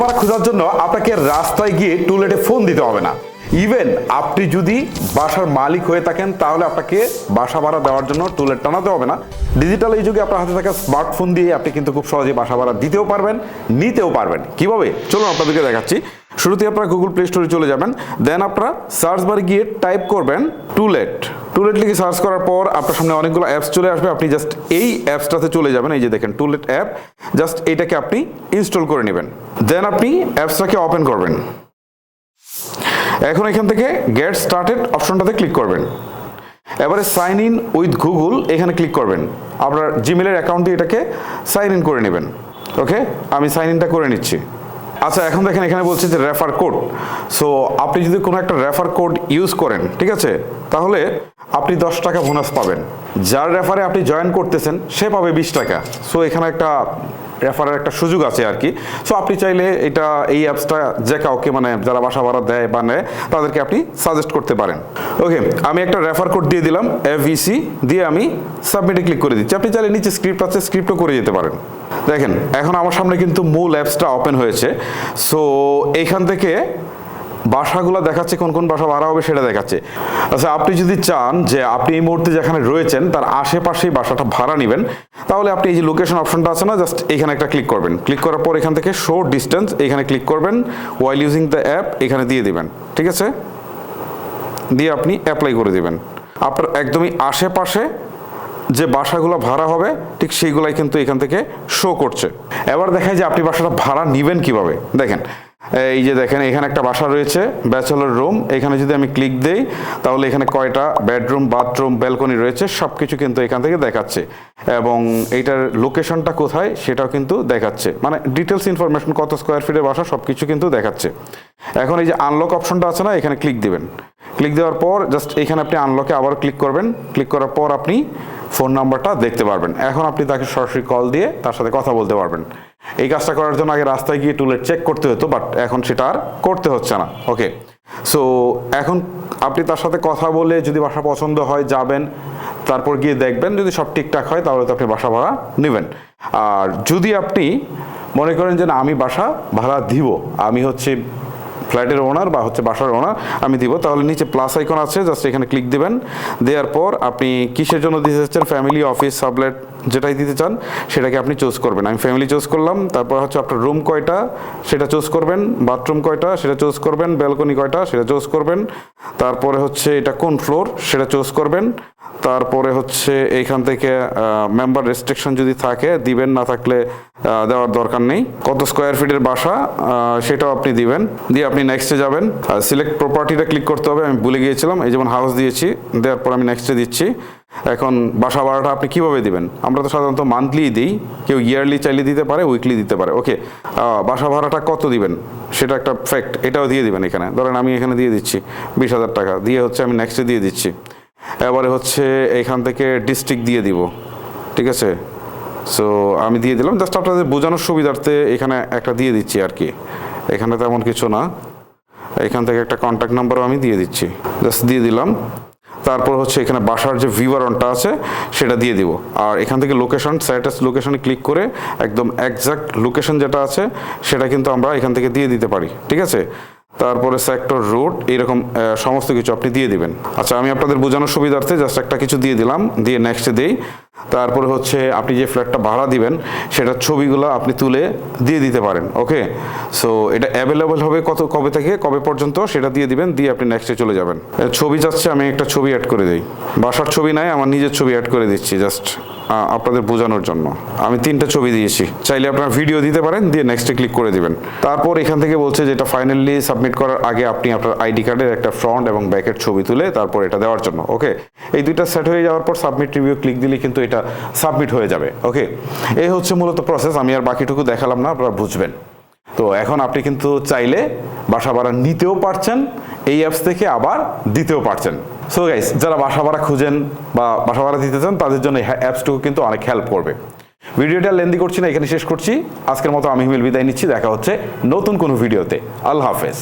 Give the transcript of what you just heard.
ভাড়া খোঁজার জন্য আপনাকে রাস্তায় গিয়ে টুলেটে ফোন দিতে হবে না। ইভেন আপনি যদি বাসার মালিক হয়ে থাকেন, তাহলে আপনাকে বাসা ভাড়া দেওয়ার জন্য টুলেট টানাতে হবে না। ডিজিটাল এই যুগে আপনার হাতে থাকা স্মার্টফোন দিয়ে আপনি কিন্তু খুব সহজে বাসা ভাড়া দিতেও পারবেন, নিতেও পারবেন। কীভাবে? চলুন আপনাদেরকে দেখাচ্ছি। শুরুতে আপনারা গুগল প্লে স্টোরে চলে যাবেন। দেন আপনারা সার্চ বারে গিয়ে টাইপ করবেন টুলেট টুলেট লিখে সার্চ করার পর আপনার সামনে অনেকগুলো অ্যাপস চলে আসবে। আপনি জাস্ট এই অ্যাপসটাতে চলে যাবেন। এই যে দেখেন টুলেট অ্যাপ জাস্ট এটাকে আপনি ইনস্টল করে নেবেন। দেন আপনি অ্যাপসটাকে ওপেন করবেন। এখন এখান থেকে গেট স্টার্টেড অপশনটাতে ক্লিক করবেন। এবারে সাইন ইন উইথ গুগল এখানে ক্লিক করবেন। আপনার জিমেলের অ্যাকাউন্ট দিয়ে এটাকে সাইন ইন করে নেবেন। ওকে আমি সাইন ইনটা করে নিচ্ছি। আচ্ছা এখন দেখেন এখানে বলছে যে রেফার কোড সো আপনি যদি কোনো একটা রেফার কোড ইউজ করেন, ঠিক আছে? তাহলে আপনি দশ টাকা বোনাস পাবেন। যার রেফারে আপনি জয়েন করতেছেন, সে পাবে বিশ টাকা। সো এখানে একটা রেফারের একটা সুযোগ আছে আর কি। সো আপনি চাইলে এটা, এই অ্যাপসটা যে কাউকে মানে যারা বাসা ভাড়া দেয় বা নেয়, তাদেরকে আপনি সাজেস্ট করতে পারেন। ওকে আমি একটা রেফার কোড দিয়ে দিলাম এভিসি দিয়ে আমি সাবমিটে ক্লিক করে দিচ্ছি। আপনি চাইলে নিচে স্ক্রিপ্ট আছে স্ক্রিপ্টও করে যেতে পারেন। দেখেন, এখন আমার সামনে কিন্তু মূল অ্যাপসটা ওপেন হয়েছে। সো এইখান থেকে বাসাগুলো দেখাচ্ছে, কোন কোন বাসা ভাড়া হবে সেটা দেখাচ্ছে। আচ্ছা আপনি যদি চান যে আপনি এই মুহূর্তে যেখানে রয়েছেন, তার আশেপাশেই বাসাটা ভাড়া নেবেন, তাহলে আপনি এই যে লোকেশন অপশনটা আছে না জাস্ট এখানে একটা ক্লিক করবেন। ক্লিক করার পর এখান থেকে শো ডিস্টেন্স এখানে ক্লিক করবেন ওয়াইল ইউজিং দ্য অ্যাপ এখানে দিয়ে দিবেন। ঠিক আছে? দিয়ে আপনি অ্যাপ্লাই করে দিবেন। আপনার একদমই আশেপাশে যে বাসাগুলো ভাড়া হবে, ঠিক সেইগুলাই কিন্তু এখান থেকে শো করছে। এবার দেখায় যে আপনি বাসাটা ভাড়া নেবেন কীভাবে। দেখেন এই যে দেখেন, এখানে একটা বাসা রয়েছে ব্যাচেলর রুম এখানে যদি আমি ক্লিক দেই, তাহলে এখানে কয়টা? বেডরুম বাথরুম ব্যালকনি রয়েছে সব কিছু কিন্তু এখান থেকে দেখাচ্ছে। এবং এইটার লোকেশনটা কোথায়, সেটাও কিন্তু দেখাচ্ছে। মানে ডিটেলস ইনফরমেশন কত স্কোয়ার ফিটের বাসা সব কিছু কিন্তু দেখাচ্ছে। এখন এই যে আনলক অপশনটা আছে না, এখানে ক্লিক দিবেন। ক্লিক দেওয়ার পর জাস্ট এখানে আপনি আনলকে আবার ক্লিক করবেন। ক্লিক করার পর আপনি ফোন নাম্বারটা দেখতে পারবেন। এখন আপনি তাকে সরাসরি কল দিয়ে তার সাথে কথা বলতে পারবেন। এই কাজটা করার জন্য আগে রাস্তায় গিয়ে টুলেট চেক করতে হতো বাট এখন সেটা আর করতে হচ্ছে না। ওকে সো এখন আপনি তার সাথে কথা বলে যদি বাসা পছন্দ হয়, যাবেন, তারপর গিয়ে দেখবেন, যদি সব ঠিকঠাক হয়, তাহলে তো আপনি বাসা ভাড়া নেবেন। আর যদি আপনি মনে করেন যে, না, আমি বাসা ভাড়া দিব, আমি হচ্ছে ফ্ল্যাটের ওনার বা হচ্ছে বাসার ওনার, আমি দিব। তাহলে নিচে প্লাস আইকন আছে জাস্ট এখানে ক্লিক দিবেন। দেওয়ার পর আপনি কিসের জন্য দিতে চাচ্ছেন? ফ্যামিলি অফিস সাবলেট যেটাই দিতে চান, সেটাকে আপনি চুজ করবেন। আমি ফ্যামিলি চুজ করলাম, তারপর হচ্ছে আপনার রুম কয়টা, সেটা চুজ করবেন। বাথরুম কয়টা, সেটা চুজ করবেন। ব্যালকনি কয়টা, সেটা চুজ করবেন। তারপরে হচ্ছে এটা কোন ফ্লোর সেটা চুজ করবেন। তারপরে হচ্ছে এইখান থেকে মেম্বার রেস্ট্রিকশন যদি থাকে, দিবেন, না থাকলে দেওয়ার দরকার নেই। কত স্কোয়ার ফিটের বাসা সেটাও আপনি দিবেন। দিয়ে আপনি নেক্সটে যাবেন। সিলেক্ট প্রপার্টিটা ক্লিক করতে হবে, আমি ভুলে গিয়েছিলাম। এই যেমন হাউস দিয়েছি, দেওয়ার পর আমি নেক্সটে দিচ্ছি। এখন বাসা ভাড়াটা আপনি কীভাবে দিবেন? আমরা তো সাধারণত মান্থলি দিই। কেউ ইয়ারলি চাইলে দিতে পারে উইকলি দিতে পারে। ওকে বাসা ভাড়াটা কত দিবেন? সেটা একটা ফ্যাক্ট এটাও দিয়ে দিবেন এখানে। ধরেন আমি এখানে দিয়ে দিচ্ছি বিশ হাজার টাকা। দিয়ে হচ্ছে আমি নেক্সটে দিয়ে দিচ্ছি। এবারে হচ্ছে এখান থেকে ডিস্ট্রিক্ট দিয়ে দিব, ঠিক আছে? সো আমি দিয়ে দিলাম জাস্ট আপনাদের বোঝানোর সুবিধার্থে এখানে একটা দিয়ে দিচ্ছি আর কি। এখানে তেমন কিছু না। এখান থেকে একটা কন্ট্যাক্ট নাম্বারও আমি দিয়ে দিচ্ছি। জাস্ট দিয়ে দিলাম। তারপর হচ্ছে এখানে বাসার যে বিবরণটা আছে, সেটা দিয়ে দিব। আর এখান থেকে লোকেশন স্যাটাস লোকেশনে ক্লিক করে একদম একজ্যাক্ট লোকেশন যেটা আছে, সেটা কিন্তু আমরা এখান থেকে দিয়ে দিতে পারি, ঠিক আছে? তারপরে সেক্টর রুট এরকম সমস্ত কিছু আপনি দিয়ে দিবেন। আচ্ছা আমি আপনাদের বোঝানোর সুবিধার্থে জাস্ট একটা কিছু দিয়ে দিলাম, দিয়ে নেক্সটে দিই। তারপরে হচ্ছে আপনি যে ফ্ল্যাটটা ভাড়া দিবেন, সেটার ছবিগুলো আপনি তুলে দিয়ে দিতে পারেন ওকে সো এটা অ্যাভেলেবল হবে কত, কবে থেকে, কবে পর্যন্ত, সেটা দিয়ে দিবেন, দিয়ে আপনি নেক্সটে চলে যাবেন। ছবি যাচ্ছে আমি একটা ছবি অ্যাড করে দিই। বাসার ছবি নাই, আমার নিজের ছবি অ্যাড করে দিচ্ছি জাস্ট আপনাদের বোঝানোর জন্য। আমি তিনটা ছবি দিয়েছি। চাইলে আপনারা ভিডিও দিতে পারেন, দিয়ে নেক্সটে ক্লিক করে দিবেন। তারপর এখান থেকে বলছে যে যেটা ফাইনালি সাবমিট করার আগে আপনি আপনার আইডি কার্ডের একটা ফ্রন্ট এবং ব্যাকের ছবি তুলে তারপর এটা দেওয়ার জন্য ওকে এই দুইটা সেট হয়ে যাওয়ার পর সাবমিট রিভিউ ক্লিক দিলে কিন্তু এটা সাবমিট হয়ে যাবে ওকে এই হচ্ছে মূলত প্রসেস আমি আর বাকিটুকু দেখালাম না, আপনারা বুঝবেন। তো এখন আপনি কিন্তু চাইলে বাসা ভাড়া নিতেও পারছেন, এই অ্যাপস থেকে আবার দিতেও পারছেন। সো গাইস যারা বাসা ভাড়া খুঁজেন বা বাসা ভাড়া দিতে চান, তাদের জন্য এই অ্যাপসটুকু কিন্তু অনেক হেল্প করবে। ভিডিওটা লেন্দি করছি না, এখানে শেষ করছি। আজকের মতো আমি হিমেল বিদায় নিচ্ছি, দেখা হচ্ছে নতুন কোনো ভিডিওতে আল্লাহ হাফেজ।